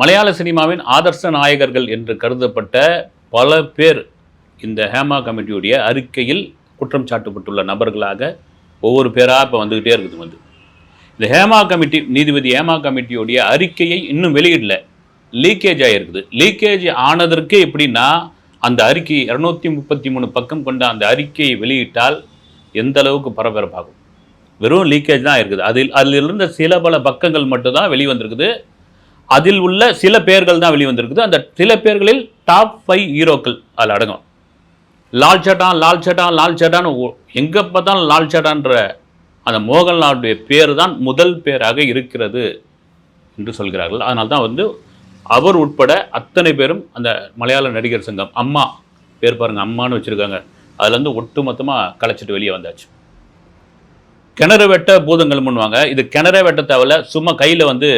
மலையாள சினிமாவின் ஆதர்ச நாயகர்கள் என்று கருதப்பட்ட பல பேர் இந்த ஹேமா கமிட்டியுடைய அறிக்கையில் குற்றம் சாட்டப்பட்டுள்ள நபர்களாக ஒவ்வொரு பேராக இப்போ வந்துக்கிட்டே இருக்குது வந்து. இந்த ஹேமா கமிட்டி நீதிபதி ஹேமா கமிட்டியுடைய அறிக்கையை இன்னும் வெளியிடல. லீக்கேஜ் ஆகிருக்குது லீக்கேஜ் ஆனதற்கு எப்படின்னா அந்த அறிக்கை இரநூத்தி முப்பத்தி மூணு பக்கம் கொண்ட அந்த அறிக்கையை வெளியிட்டால் எந்த அளவுக்கு பரபரப்பாகும். வெறும் லீக்கேஜ் தான் இருக்குது. அதில் அதில் இருந்த சில பல பக்கங்கள் மட்டும்தான் வெளிவந்திருக்குது. அதில் உள்ள சில பேர்கள் தான் வெளிவந்திருக்குது. அந்த சில பேர்களில் டாப் ஃபைவ் ஹீரோக்கள் அதில் அடங்கும். லால் சட்டான் லால் சட்டான் லால் சட்டான் எங்கே பார்த்தாலும் லால் சட்டான்ற அந்த மோகன்லாலுடைய பேர் தான் முதல் பேராக இருக்கிறது என்று சொல்கிறார்கள். அதனால தான் வந்து அவர் உட்பட அத்தனை பேரும் அந்த மலையாள நடிகர் சங்கம் அம்மா பேர் பாருங்க அம்மான்னு வச்சுருக்காங்க. அதுலேருந்து ஒட்டு மொத்தமாக களைச்சிட்டு வெளியே வந்தாச்சு. கிணறு வெட்ட பூதங்கள் பண்ணுவாங்க இது கிணற வெட்ட தேவையில்ல சும்மா கையில் வந்து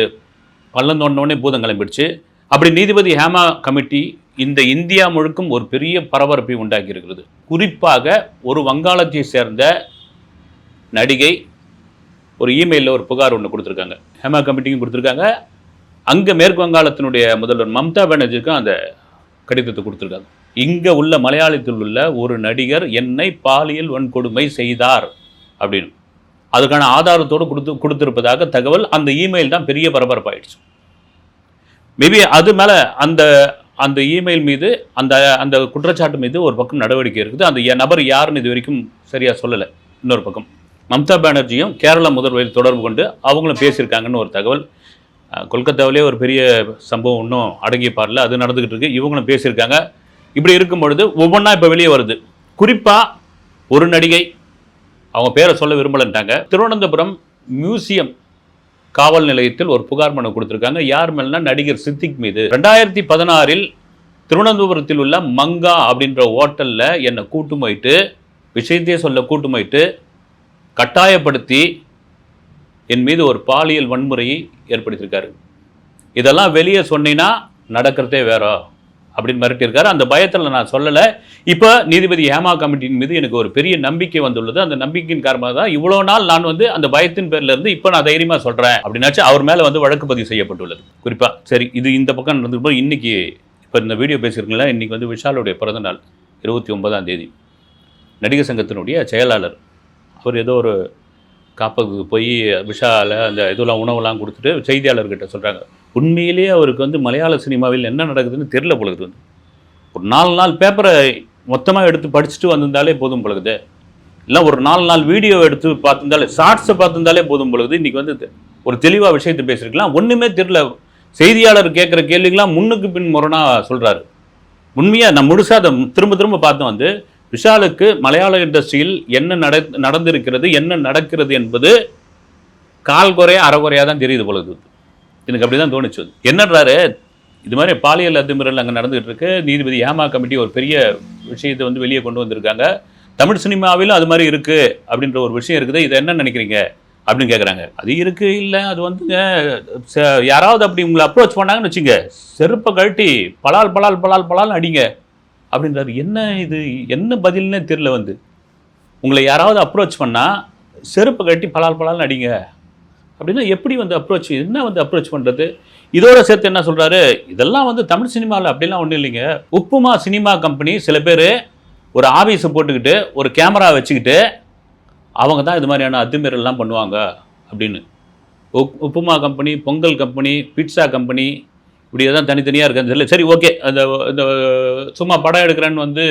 பள்ளம் தோண்டினோடனே பூதம் கிளம்பிடுச்சு. அப்படி நீதிபதி ஹேமா கமிட்டி இந்த இந்தியா முழுக்கும் ஒரு பெரிய பரபரப்பை உண்டாக்கி இருக்கிறது குறிப்பாக ஒரு வங்காளத்தை சேர்ந்த நடிகை ஒரு இமெயிலில் ஒரு புகார் ஒன்று கொடுத்துருக்காங்க. ஹேமா கமிட்டிக்கும் கொடுத்துருக்காங்க. அங்கே மேற்கு வங்காளத்தினுடைய முதல்வர் மம்தா பானர்ஜிக்கும் அந்த கடிதத்தை கொடுத்துருக்காங்க. இங்கே உள்ள மலையாளத்தில் உள்ள ஒரு நடிகர் என்னை பாலியல் வன்கொடுமை செய்தார் அப்படின்னு. அதுக்கான ஆதாரத்தோடு கொடுத்து கொடுத்துருப்பதாக தகவல் அந்த இமெயில் தான் பெரிய பரபரப்பாயிடுச்சு. மேபி அது மேலே அந்த அந்த இமெயில் மீது அந்த அந்த குற்றச்சாட்டு மீது ஒரு பக்கம் நடவடிக்கை இருக்குது. அந்த நபர் யாருன்னு இது வரைக்கும் சரியாக சொல்லலை. இன்னொரு பக்கம். மம்தா பானர்ஜியும் கேரள முதல்வரில் தொடர்பு கொண்டு அவங்களும் பேசியிருக்காங்கன்னு ஒரு தகவல். கொல்கத்தாவிலே ஒரு பெரிய சம்பவம் இன்னும் அடங்கி பாடல அது நடந்துக்கிட்டு இருக்கு. இவங்களும் பேசியிருக்காங்க. இப்படி இருக்கும் பொழுது ஒவ்வொன்றா இப்போ வெளியே வருது. குறிப்பாக ஒரு நடிகை அவங்க பேரை சொல்ல விரும்பலன்ட்டாங்க. திருவனந்தபுரம் மியூசியம் காவல் நிலையத்தில் ஒரு புகார் மனு கொடுத்துருக்காங்க. யார் மேலனா நடிகர் சித்திக் மீது. ரெண்டாயிரத்தி பதினாறில் திருவனந்தபுரத்தில் உள்ள மங்கா அப்படின்ற ஹோட்டலில் என்னை கூட்டு போயிட்டு விஷயத்தையே சொல்ல கூட்டு போயிட்டு கட்டாயப்படுத்தி என் மீது ஒரு பாலியல் வன்முறையை ஏற்படுத்தியிருக்காரு. இதெல்லாம் வெளியே சொன்னீங்கன்னா நடக்கிறதே வேற. அப்படின்னு மிரட்டியிருக்காரு. அந்த பயத்தில் நான் சொல்லலை. இப்போ நீதிபதி ஹேமா கமிட்டியின் மீது எனக்கு ஒரு பெரிய நம்பிக்கை வந்துள்ளது. அந்த நம்பிக்கையின் காரணமாக தான் இவ்வளோ நாள் நான் வந்து அந்த பயத்தின் பேரில் இருந்து இப்போ நான் தைரியமாக சொல்கிறேன் அப்படின்னாச்சு. அவர் மேலே வந்து வழக்கு பதிவு செய்யப்பட்டுள்ளது. குறிப்பாக சரி இது இந்த பக்கம் நடந்துருப்போம் இன்றைக்கி இப்போ இந்த வீடியோ பேசியிருக்கீங்களா? இன்றைக்கி வந்து விஷாலுடைய பிறந்த நாள் இருபத்தி ஒன்பதாம் தேதி. நடிகர் சங்கத்தினுடைய செயலாளர் அவர் ஏதோ ஒரு காப்பகத்துக்கு போய் விஷால அந்த இதெல்லாம் உணவெல்லாம் கொடுத்துட்டு செய்தியாளர்கிட்ட சொல்கிறாங்க உண்மையிலேயே அவருக்கு வந்து மலையாள சினிமாவில் என்ன நடக்குதுன்னு தெரில பொழுது வந்து. ஒரு நாலு நாள் பேப்பரை மொத்தமாக எடுத்து படிச்சுட்டு வந்திருந்தாலே போதும் பொழுது இல்லை ஒரு நாலு நாள் வீடியோ எடுத்து பார்த்துருந்தாலே ஷார்ட்ஸை பார்த்துருந்தாலே போதும் பொழுது இன்றைக்கி வந்து ஒரு தெளிவாக விஷயத்தை பேசியிருக்கலாம் ஒன்றுமே தெரில செய்தியாளர் கேட்குற கேள்விக்கெல்லாம் முன்னுக்கு பின் முரணாக சொல்கிறாரு உண்மையாக நான் முழுசாக அதை திரும்ப திரும்ப பார்த்தோம் வந்து விஷாலுக்கு மலையாள இண்டஸ்ட்ரியில் என்ன நட நடந்திருக்கிறது என்ன நடக்கிறது என்பது கால் குறையா அறகுறையாக தான் தெரியுது பொழுது எனக்கு அப்படி தான் தோணுச்சு. என்னன்றாரு? இது மாதிரி பாலியல் அத்துமீறல் அங்கே நடந்துகிட்டு இருக்கு நீதிபதி ஏமா கமிட்டி ஒரு பெரிய விஷயத்தை வந்து வெளியே கொண்டு வந்திருக்காங்க. தமிழ் சினிமாவிலும் அது மாதிரி இருக்கு அப்படின்ற ஒரு விஷயம் இருக்குது. இதை என்ன நினைக்கிறீங்க? அப்படின்னு கேட்குறாங்க அது இருக்கு இல்லை அது வந்துங்க ச- யாராவது அப்படி உங்களை அப்ரோச் பண்ணாங்கன்னு வச்சுங்க செருப்பை கழட்டி பலால் பலால் பலால் பலால் அடிங்க. அப்படின்றாரு. என்ன இது? என்ன பதில்னே தெரில வந்து. உங்களை யாராவது அப்ரோச் பண்ணால் செருப்பை கட்டி பலால் பலால்னு அடிங்க. அப்படின்னா எப்படி வந்து அப்ரோச் என்ன வந்து அப்ரோச் பண்ணுறது இதோட சேர்த்து என்ன சொல்கிறாரு இதெல்லாம் வந்து தமிழ் சினிமாவில் அப்படிலாம் ஒன்றும் இல்லைங்க. உப்புமா சினிமா கம்பெனி சில பேர் ஒரு ஆஃபீஸை போட்டுக்கிட்டு ஒரு கேமரா வச்சுக்கிட்டு அவங்க தான் இது மாதிரியான அத்துமீறல்லாம் பண்ணுவாங்க அப்படின்னு. Up upma company pongal company pizza company இப்படி தான் தனித்தனியாக இருக்குது சொல்லி சரி ஓகே அந்த இந்த சும்மா படம் எடுக்கிறேன்னு வந்து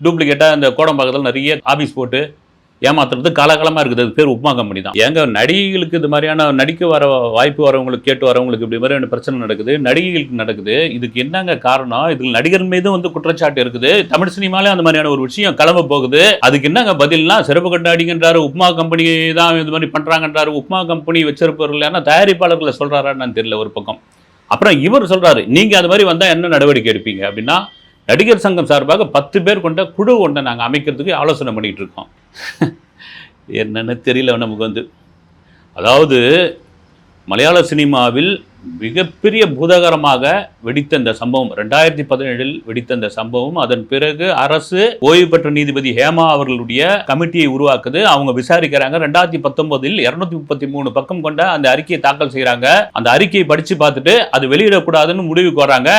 டூப்ளிகேட்டாக அந்த கோடம்பாக்கத்தில் நிறைய ஆஃபீஸ் போட்டு ஏமாத்துறது காலகாலமாக இருக்குது. அது பேர் உப்புமா கம்பெனி தான். ஏங்க நடிகைகளுக்கு இது மாதிரியான நடிக்க வர வாய்ப்பு வரவங்களுக்கு கேட்டு வரவங்களுக்கு இப்படி மாதிரியான பிரச்சனை நடக்குது. நடிகைகளுக்கு நடக்குது. இதுக்கு என்னங்க காரணம்? இதில் நடிகர் மீதும் வந்து குற்றச்சாட்டு இருக்குது. தமிழ் சினிமாலே அந்த மாதிரியான ஒரு விஷயம் கிளம்ப போகுது. அதுக்கு என்னங்க பதில்னா சிறப்பு கண்டாடிங்கன்றாரு உப்மா கம்பெனி தான் இது மாதிரி பண்ணுறாங்கன்றாரு உப்புமா கம்பெனி வச்சிருப்பவர்கள் ஏன்னா தயாரிப்பாளர்களை சொல்கிறாரான்னு தெரியல ஒரு பக்கம். அப்புறம் இவர் சொல்கிறாரு நீங்கள் அது மாதிரி வந்தால் என்ன நடவடிக்கை எடுப்பீங்க? அப்படின்னா நடிகர் சங்கம் சார்பாக பத்து பேர் கொண்ட குழு ஒன்றை நாங்கள் அமைக்கிறதுக்கு ஆலோசனை பண்ணிகிட்டு இருக்கோம். என்னென்னு தெரியல நமக்கு வந்து. அதாவது மலையாள சினிமாவில் மிகப்பெரிய பூதகரமாக வெடித்த இந்த சம்பவம் ரெண்டாயிரத்தி பதினேழில் வெடித்த இந்த சம்பவம் அதன் பிறகு அரசு ஓய்வு பெற்ற நீதிபதி ஹேமா அவர்களுடைய கமிட்டியை உருவாக்குது. அவங்க விசாரிக்கிறாங்க ரெண்டாயிரத்தி பத்தொன்பதில் இருநூத்தி முப்பத்தி மூணு பக்கம் கொண்ட அந்த அறிக்கையை தாக்கல் செய்கிறாங்க. அந்த அறிக்கையை படிச்சு பார்த்துட்டு அது வெளியிடக்கூடாதுன்னு முடிவுக்கு வராங்க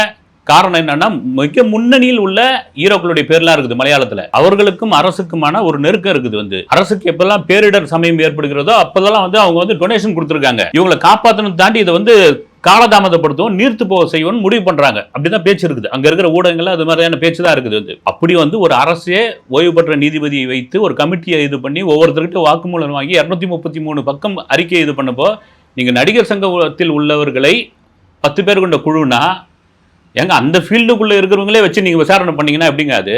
காரணம் என்னன்னா மிக முன்னணியில் உள்ள ஹீரோக்களுடைய பேர்லாம் இருக்குது மலையாளத்துல. அவர்களுக்கும் அரசுக்குமான ஒரு நெருக்கம் இருக்குது வந்து. அரசுக்கு எப்பெல்லாம் பேரிடர் சமயம் ஏற்படுகிறதோ அப்பதெல்லாம் வந்து அவங்க வந்து டொனேஷன் கொடுத்துருக்காங்க. இவங்களை காப்பாற்றணும் தாண்டி இதை வந்து காலதாமதப்படுத்தவும் நீர்த்து போக செய்வோம்னு முடிவு பண்றாங்க. அப்படிதான் பேச்சு இருக்குது. அங்க இருக்கிற ஊடகங்கள்ல அது மாதிரியான பேச்சு தான் இருக்குது வந்து. அப்படி வந்து ஒரு அரசே ஓய்வு பெற்ற நீதிபதியை வைத்து ஒரு கமிட்டியை இது பண்ணி ஒவ்வொருத்தருக்கிட்ட வாக்குமூலம் வாங்கி இரநூத்தி முப்பத்தி மூணு பக்கம் அறிக்கை இது பண்ணப்போ நீங்க நடிகர் சங்கத்தில் உள்ளவர்களை பத்து பேர் கொண்ட குழுனா ஏங்க அந்த ஃபீல்டுக்குள்ளே இருக்கிறவங்களே வச்சு நீங்கள் விசாரணை பண்ணீங்கன்னா எப்படிங்க அது?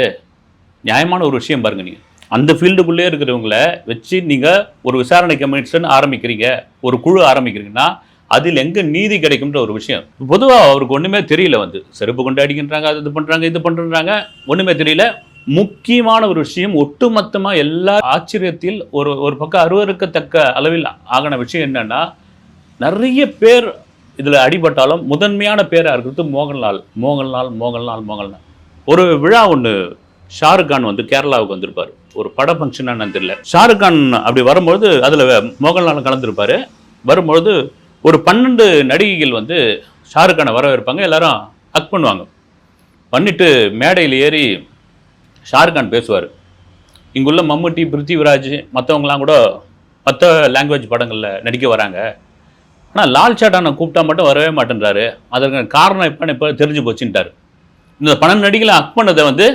நியாயமான ஒரு விஷயம் பாருங்கள் நீங்கள் அந்த ஃபீல்டுக்குள்ளே இருக்கிறவங்கள வச்சு நீங்கள் ஒரு விசாரணை கமிஷன் ஆரம்பிக்கிறீங்க ஒரு குழு ஆரம்பிக்கிறீங்கன்னா அதில் எங்கே நீதி கிடைக்கும்ன்ற ஒரு விஷயம். பொதுவாக அவருக்கு ஒன்றுமே தெரியல வந்து. செருப்பு கொண்டு அடிக்கின்றாங்க அது இது பண்ணுறாங்க இது பண்ணுறாங்க ஒன்றுமே தெரியல. முக்கியமான ஒரு விஷயம் ஒட்டுமொத்தமாக எல்லா ஆச்சரியத்தில் ஒரு ஒரு பக்கம் அருவருக்கத்தக்க அளவில் ஆகின விஷயம் என்னென்னா நிறைய பேர் இதில் அடிபட்டாலும் முதன்மையான பேராக இருக்கிறது மோகன்லால். மோகன்லால் மோகன்லால் மோகன்லால். ஒரு விழா ஒன்று ஷாருக் கான் வந்து கேரளாவுக்கு வந்திருப்பார். ஒரு பட ஃபங்க்ஷனாக தெரியல. ஷாருக் கான் அப்படி வரும்பொழுது அதில் மோகன்லால் கலந்துருப்பார். வரும்பொழுது ஒரு பன்னெண்டு நடிகைகள் வந்து ஷாருக் கானை வரவேற்பாங்க. எல்லாரும் ஹக் பண்ணுவாங்க. பண்ணிட்டு மேடையில் ஏறி ஷாருக் கான் பேசுவார். இங்குள்ள மம்முட்டி பிருத்திவிராஜ் மற்றவங்களாம் கூட மற்ற லாங்குவேஜ் படங்களில் நடிக்க வராங்க. ஆனால் லால் சாட்டானை கூப்பிட்டா மட்டும் வரவே மாட்டேன்றாரு. அதற்கு காரணம் எப்போன்னு இப்போ தெரிஞ்சு போச்சுன்ட்டார். இந்த பன்னெண்டு நடிகளை அக் பண்ணதை வந்து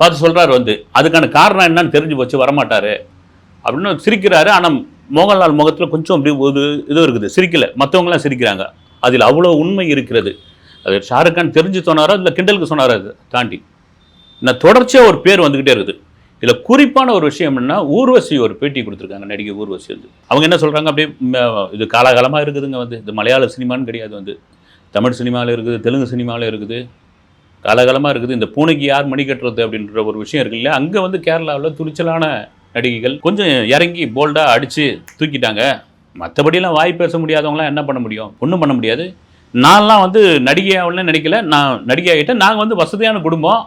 பார்த்து சொல்கிறாரு வந்து. அதுக்கான காரணம் என்னன்னு தெரிஞ்சு போச்சு வரமாட்டார். அப்படின்னு சிரிக்கிறாரு. ஆனால் மோகன்லால் முகத்தில் கொஞ்சம் அப்படி ஒரு இது இருக்குது சிரிக்கலை. மற்றவங்களாம் சிரிக்கிறாங்க. அதில் அவ்வளோ உண்மை இருக்கிறது. அது ஷாருக் கான் தெரிஞ்சு சொன்னாரோ இல்லை கிண்டலுக்கு சொன்னாரோ அது தாண்டி. நான் தொடர்ச்சியாக ஒரு பேர் வந்துக்கிட்டே இருக்குது. இதில் குறிப்பான ஒரு விஷயம் என்னன்னா ஊர்வசி ஒரு பேட்டி கொடுத்துருக்காங்க நடிகை ஊர்வசி வந்து. அவங்க என்ன சொல்கிறாங்க அப்படியே இது காலாகாலமாக இருக்குதுங்க வந்து. இது மலையாள சினிமான்னு கிடையாது வந்து. தமிழ் சினிமாவில் இருக்குது தெலுங்கு சினிமாவில் இருக்குது. காலகாலமாக இருக்குது. இந்த பூனைக்கு யார் மணி கட்டுறது அப்படின்ற ஒரு விஷயம் இருக்கு இல்லையா? அங்கே வந்து கேரளாவில் துணிச்சலான நடிகைகள் கொஞ்சம் இறங்கி போல்டாக அடித்து தூக்கிட்டாங்க. மற்றபடியெல்லாம் வாய் பேச முடியாதவங்களாம் என்ன பண்ண முடியும்? ஒன்றும் பண்ண முடியாது. நான்லாம் வந்து நடிகையாகலன்னு நினைக்கல நான் நடிகை ஆகிட்டேன் நாங்கள் வந்து வசதியான குடும்பம்.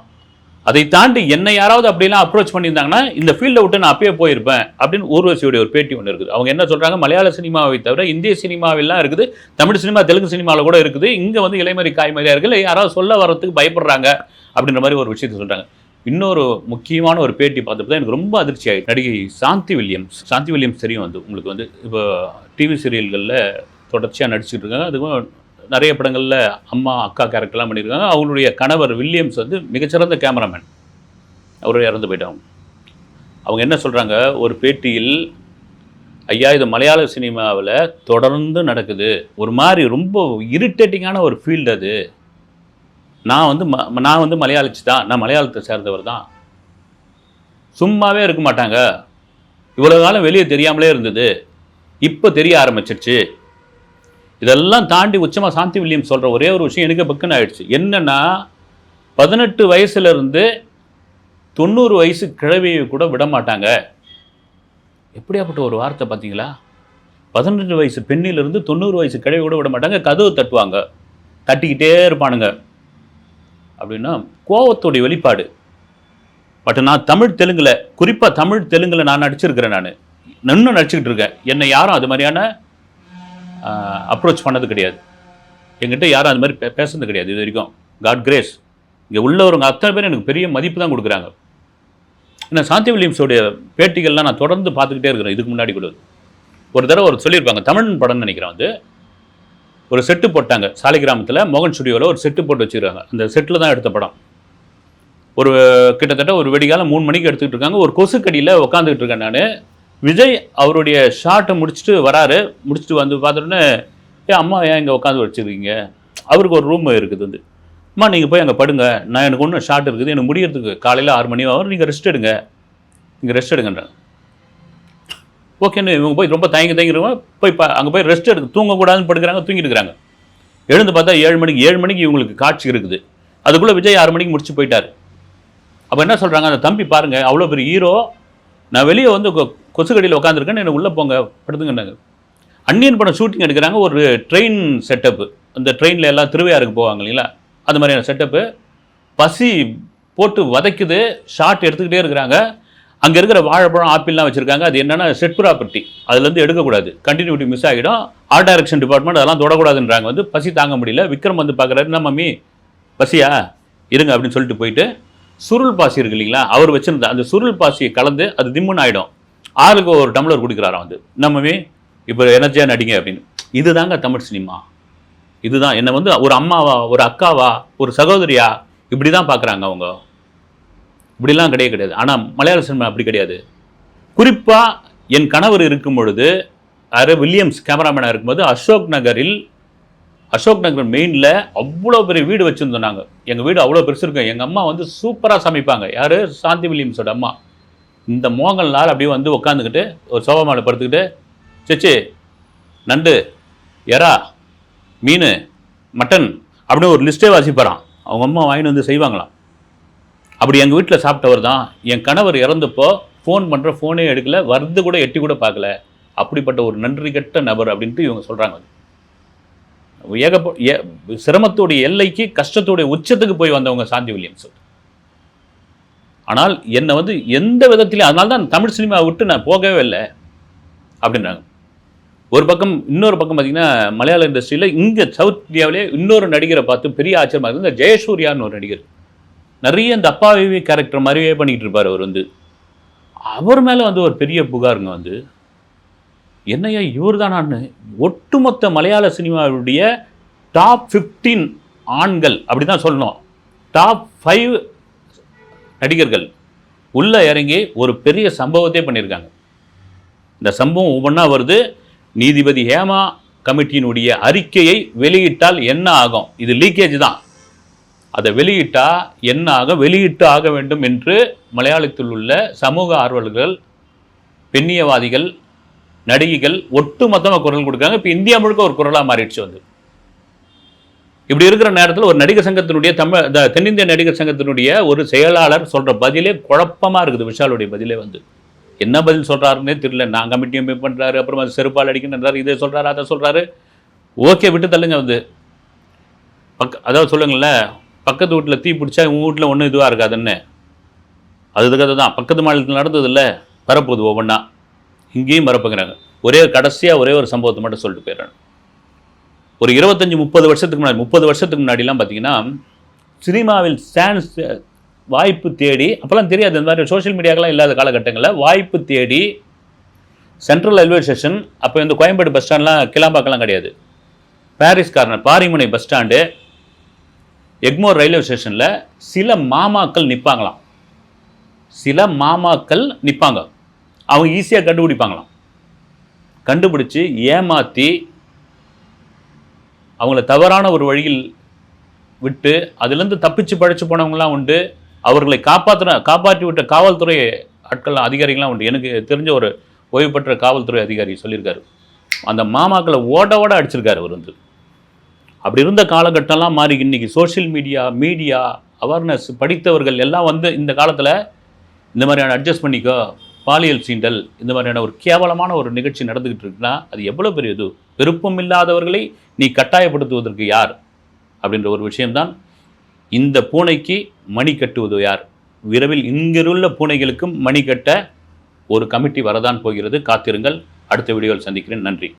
அதை தாண்டி என்னை யாராவது அப்படிலாம் அப்ரோச் பண்ணியிருந்தாங்கன்னா இந்த ஃபீல்டை விட்டு நான் அப்பயே போயிருப்பேன் அப்படின்னு ஊர்வசியுடைய ஒரு பேட்டி ஒன்று இருக்குது. அவங்க என்ன சொல்கிறாங்க மலையாள சினிமாவை தவிர இந்திய சினிமாவெல்லாம் இருக்குது. தமிழ் சினிமா தெலுங்கு சினிமாவில் கூட இருக்குது. இங்கே வந்து இளைமறி காய்மறியாக இருக்குது யாராவது சொல்ல வர்றதுக்கு பயப்படுறாங்க அப்படின்ற மாதிரி ஒரு விஷயத்தை சொல்கிறாங்க இன்னொரு முக்கியமான ஒரு பேட்டி பார்த்தப்போ தான் எனக்கு ரொம்ப அதிர்ச்சி ஆகிடுச்சு நடிகை சாந்தி வில்லியம்ஸ் சாந்தி வில்லியம்ஸ் தெரியும் வந்து. உங்களுக்கு வந்து இப்போ டிவி சீரியல்களில் தொடர்ச்சியாக நடிச்சுட்டு இருக்காங்க. அதுக்கும் நிறைய படங்களில் அம்மா அக்கா கேரக்டர்லாம் பண்ணியிருக்காங்க. அவங்களுடைய கணவர் வில்லியம்ஸ் வந்து மிகச்சிறந்த கேமராமேன் அவர் இறந்து போயிட்டாங்க. அவங்க என்ன சொல்கிறாங்க ஒரு பேட்டியில் ஐயா இது மலையாள சினிமாவில் தொடர்ந்து நடக்குது. ஒரு மாதிரி ரொம்ப இரிட்டேட்டிங்கான ஒரு ஃபீல்டு அது. நான் வந்து ம நான் வந்து மலையாளிச்சு தான். நான் மலையாளத்தை சேர்ந்தவர் தான். சும்மாவே இருக்க மாட்டாங்க. இவ்வளோ காலம் வெளியே தெரியாமலே இருந்தது. இப்போ தெரிய ஆரம்பிச்சிருச்சு. இதெல்லாம் தாண்டி உச்சமாக சாந்தி வில்லியம் சொல்கிற ஒரே ஒரு விஷயம் எனக்கு பக்குன்னு ஆயிடுச்சு. என்னென்னா பதினெட்டு வயசுலேருந்து தொண்ணூறு வயசு கிழவியை கூட விட மாட்டாங்க. எப்படியாப்பட்ட ஒரு வார்த்தை பார்த்தீங்களா? பதினெட்டு வயசு பெண்ணிலிருந்து தொண்ணூறு வயசு கிழவி கூட விட மாட்டாங்க. கதவு தட்டுவாங்க. தட்டிக்கிட்டே இருப்பானுங்க. அப்படின்னா கோவத்துடைய வெளிப்பாடு. பட் நான் தமிழ் தெலுங்கில் குறிப்பாக தமிழ் தெலுங்கில் நான் நடிச்சிருக்கிறேன் நான். இன்னும் நடிச்சுக்கிட்டு இருக்கேன். என்னை யாரும் அது மாதிரியான அப்ரோச் பண்ணது கிடையாது. எங்கிட்ட யாரும் அது மாதிரி பே- பேசுனது கிடையாது இது வரைக்கும். காட் கிரேஸ் இங்கே உள்ளவங்க அத்தனை பேர் எனக்கு பெரிய மதிப்பு தான் கொடுக்குறாங்க. ஏன்னா சாந்தி வில்லியம்ஸோடைய பேட்டிகள்லாம் நான் தொடர்ந்து பார்த்துக்கிட்டே இருக்கிறேன். இதுக்கு முன்னாடி கூட. ஒரு தடவை ஒரு சொல்லியிருப்பாங்க தமிழ் படம்னு நினைக்கிறேன் வந்து. ஒரு செட்டு போட்டாங்க. சாலை கிராமத்தில் மோகன் ஸ்டுடியோவில் ஒரு செட்டு போட்டு வச்சுருக்காங்க. அந்த செட்டில் தான் எடுத்த படம். ஒரு கிட்டத்தட்ட ஒரு வெடிகாலம் மூணு மணிக்கு எடுத்துக்கிட்டு இருக்காங்க. ஒரு கொசுக்கடியில் உட்காந்துக்கிட்டு இருக்கேன் நான். விஜய் அவருடைய ஷார்ட்டை முடிச்சுட்டு வராரு. முடிச்சுட்டு வந்து பார்த்தோன்னே ஏன் அம்மா ஏன் இங்கே உட்காந்து வச்சுருக்கீங்க? அவருக்கு ஒரு ரூம் இருக்குது. வந்து அம்மா நீங்கள் போய் அங்கே படுங்க. நான் எனக்கு ஒன்றும் ஷார்ட் இருக்குது. எனக்கு முடியறதுக்கு காலையில் ஆறு மணி ஆகும். நீங்கள் ரெஸ்ட் எடுங்க. நீங்கள் ரெஸ்ட் எடுங்கன்றாங்க. ஓகேன்னு இவங்க போய் ரொம்ப தயங்கி தயங்கிருவாங்க போய் அங்கே போய் ரெஸ்ட் எடுத்து தூங்கக்கூடாதுன்னு படுக்கிறாங்க தூங்கிட்டு இருக்கிறாங்க. எழுந்து பார்த்தா ஏழு மணிக்கு ஏழு மணிக்கு இவங்களுக்கு காட்சி இருக்குது. அதுக்குள்ளே விஜய் ஆறு மணிக்கு முடிச்சு போயிட்டார். அப்போ என்ன சொல்கிறாங்க அந்த தம்பி பாருங்கள் அவ்வளோ பெரிய ஹீரோ நான் வெளியே வந்து கொசுக்கடியில் உட்காந்துருக்கேன் என்னை உள்ளே போங்க படுத்துங்கன்னாங்க அன்னியன் படம் ஷூட்டிங் எடுக்கிறாங்க ஒரு ட்ரெயின் செட்டப்பு அந்த ட்ரெயினில் எல்லாம் திருவையாருக்கு போவாங்க இல்லைங்களா? அது மாதிரியான செட்டப்பு பசி போட்டு வதைக்குது ஷாட் எடுத்துக்கிட்டே இருக்கிறாங்க. அங்கே இருக்கிற வாழைப்பழம் ஆப்பிள்லாம் வச்சுருக்காங்க. அது என்னென்னா செட் ப்ராப்பர்ட்டி அதுலேருந்து எடுக்கக்கூடாது. கண்டினியூட்டி மிஸ் ஆகிடும். ஆர்ட் டைரக்ஷன் டிபார்ட்மெண்ட் அதெல்லாம் தொடக்கூடாதுன்றாங்க. வந்து பசி தாங்க முடியல. விக்ரம் வந்து பார்க்குறாரு என்ன மம்மி? பசியா? இருங்க அப்படின்னு சொல்லிட்டு போயிட்டு சுருள் பாசி இருக்கு இல்லைங்களா? அவர் வச்சிருந்த அந்த சுருள் பாசியை கலந்து அது திம்முன்னு ஆகிடும் ஆளுக்கு ஒரு டம்ளர் குடிக்கிறாராம் வந்து. நம்மவே இப்போ எனர்ஜியாக நடிங்க அப்படின்னு. இதுதாங்க தமிழ் சினிமா. இதுதான். என்னை வந்து ஒரு அம்மாவா ஒரு அக்காவா ஒரு சகோதரியா இப்படி தான் பார்க்குறாங்க அவங்க. இப்படிலாம் கிடையாது கிடையாது. ஆனால் மலையாள சினிமா அப்படி கிடையாது. குறிப்பாக என் கணவர் இருக்கும் பொழுது யாரு வில்லியம்ஸ் கேமராமேனாக இருக்கும்போது அசோக் நகரில் அசோக் நகர் மெயினில் அவ்வளோ பெரிய வீடு வச்சுருந்தோம் நாங்கள் எங்கள் வீடு அவ்வளோ பெருசு இருக்கும். எங்கள் அம்மா வந்து சூப்பராக சமைப்பாங்க. யார்? சாந்தி வில்லியம்ஸோட அம்மா. இந்த மோகன் லால் அப்படியே வந்து உட்காந்துக்கிட்டு ஒரு சோபா மேலே படுத்துக்கிட்டு சச்சி நண்டு எறா மீன் மட்டன் அப்படின்னு ஒரு லிஸ்ட்டே வாசிப்பாராம். அவங்க அம்மா வாங்கிட்டு வந்து செய்வாங்களாம். அப்படி எங்கள் வீட்டில் சாப்பிட்டவர் தான் என் கணவர் இறந்தப்போ ஃபோன் பண்ணுற ஃபோனே எடுக்கல வருது கூட எட்டி கூட பார்க்கல. அப்படிப்பட்ட ஒரு நன்றி கெட்ட நபர் அப்படின்ட்டு இவங்க சொல்கிறாங்க ஏகப்ப ஏ சிரமத்துடைய எல்லைக்கு கஷ்டத்துடைய உச்சத்துக்கு போய் வந்தவங்க சாந்தி வில்லியம்ஸ். ஆனால் என்னை வந்து எந்த விதத்திலையும் அதனால தான் தமிழ் சினிமாவை விட்டு நான் போகவே இல்லை அப்படின்றாங்க. ஒரு பக்கம் இன்னொரு பக்கம் பார்த்தீங்கன்னா மலையாள இண்டஸ்ட்ரியில் இங்கே சவுத் இந்தியாவிலே இன்னொரு நடிகரை பார்த்து பெரிய ஆச்சரியமாக இருந்தது இந்த ஜெயசூர்யான்னு ஒரு நடிகர். நிறைய இந்த அப்பாவி கேரக்டர் மாதிரியே பண்ணிக்கிட்டு இருப்பார் அவர் வந்து. அவர் மேலே வந்து ஒரு பெரிய புகாருங்க வந்து. என்னையா இவர் தானான்னு ஒட்டுமொத்த மலையாள சினிமாவுடைய டாப் 15 ஆண்கள் அப்படி தான் சொல்லணும். டாப் ஃபைவ் நடிகர்கள் உள்ளே இறங்கி ஒரு பெரிய சம்பவத்தை பண்ணியிருக்காங்க. இந்த சம்பவம் ஒவ்வொன்றா வருது. நீதிபதி ஹேமா கமிட்டியினுடைய அறிக்கையை வெளியிட்டால் என்ன ஆகும்? இது லீக்கேஜ் தான். அதை வெளியிட்டா என்ன ஆக வெளியிட்டு ஆக வேண்டும் என்று மலையாளத்தில் உள்ள சமூக ஆர்வலர்கள் பெண்ணியவாதிகள் நடிகைகள் ஒட்டுமொத்தமாக குரல் கொடுக்காங்க இப்போ இந்தியா முழுக்க ஒரு குரலாக மாறிடுச்சு வந்து. இப்படி இருக்கிற நேரத்தில் ஒரு நடிகர் சங்கத்தினுடைய தமிழ் தென்னிந்திய நடிகர் சங்கத்தினுடைய ஒரு செயலாளர் சொல்கிற பதிலே குழப்பமாக இருக்குது விஷாலுடைய பதிலே வந்து. என்ன பதில் சொல்கிறாருன்னே தெரியல. நான் கமிட்டியும் போய் பண்ணுறாரு அப்புறம் அது செருப்பால் அடிக்கணுன்றாரு இதை சொல்கிறாரு அதை சொல்கிறாரு ஓகே விட்டு தள்ளுங்க வந்து. பக்க அதாவது சொல்லுங்களேன் பக்கத்து வீட்டில் தீ பிடிச்சா உங்கள் வீட்டில் ஒன்றும் இதுவாக இருக்காதுன்னு. அதுக்கு தான் பக்கத்து மாநிலத்தில் நடந்ததில்ல வரப்போகுது ஒவ்வொன்றா இங்கேயும் வரப்போங்கிறாங்க ஒரே கடைசியாக ஒரே ஒரு சம்பவத்தை மட்டும் சொல்லிட்டு போயிடுறாங்க ஒரு இருபத்தஞ்சி முப்பது வருஷத்துக்கு முன்னாடி முப்பது வருஷத்துக்கு முன்னாடிலாம் பார்த்தீங்கன்னா சினிமாவில் சான்ஸ் வாய்ப்பு தேடி அப்போல்லாம் தெரியாது இந்த மாதிரி சோஷியல் மீடியாக்கெல்லாம் இல்லாத காலகட்டங்களில் வாய்ப்பு தேடி சென்ட்ரல் ரயில்வே ஸ்டேஷன் அப்போ இந்த கோயம்பேடு பஸ் ஸ்டாண்ட்லாம் கிளாம்பாக்கெல்லாம் கிடையாது. Parrys corner Parimunai bus stand Egmore railway ஸ்டேஷனில் சில மாமாக்கள் நிற்பாங்களாம் சில மாமாக்கள் நிற்பாங்க அவங்க ஈஸியாக கண்டுபிடிப்பாங்களாம். கண்டுபிடிச்சு ஏமாற்றி அவங்கள தவறான ஒரு வழியில் விட்டு அதுலேருந்து தப்பிச்சு பழிச்சு போனவங்களாம் உண்டு. அவர்களை காப்பாற்றின காப்பாற்றி விட்ட காவல்துறை ஆட்கள் அதிகாரிகள்லாம் உண்டு. எனக்கு தெரிஞ்ச ஒரு ஓய்வு பெற்ற காவல்துறை அதிகாரி சொல்லியிருக்காரு. அந்த மாமாக்களை ஓட ஓட அடிச்சிருக்காரு அவர் வந்து. அப்படி இருந்த காலகட்டம்லாம் மாறி இன்னைக்கு சோஷியல் மீடியா மீடியா அவேர்னஸ் படித்தவர்கள் எல்லாம் வந்து இந்த காலத்தில் இந்த மாதிரியான அட்ஜஸ்ட் பண்ணிக்கோ பாலியல் சீண்டல் இந்த மாதிரியான ஒரு கேவலமான ஒரு நிகழ்ச்சி நடந்துக்கிட்டு இருக்குன்னா அது எவ்வளோ பெரிய இது விருப்பம் இல்லாதவர்களை நீ கட்டாயப்படுத்துவதற்கு யார்? அப்படின்ற ஒரு விஷயம்தான். இந்த பூனைக்கு மணி கட்டுவது யார்? விரைவில் இங்கிருள்ள பூனைகளுக்கும் மணி கட்ட ஒரு கமிட்டி வரதான் போகிறது. காத்திருங்கள். அடுத்த வீடியோவில் சந்திக்கிறேன். நன்றி.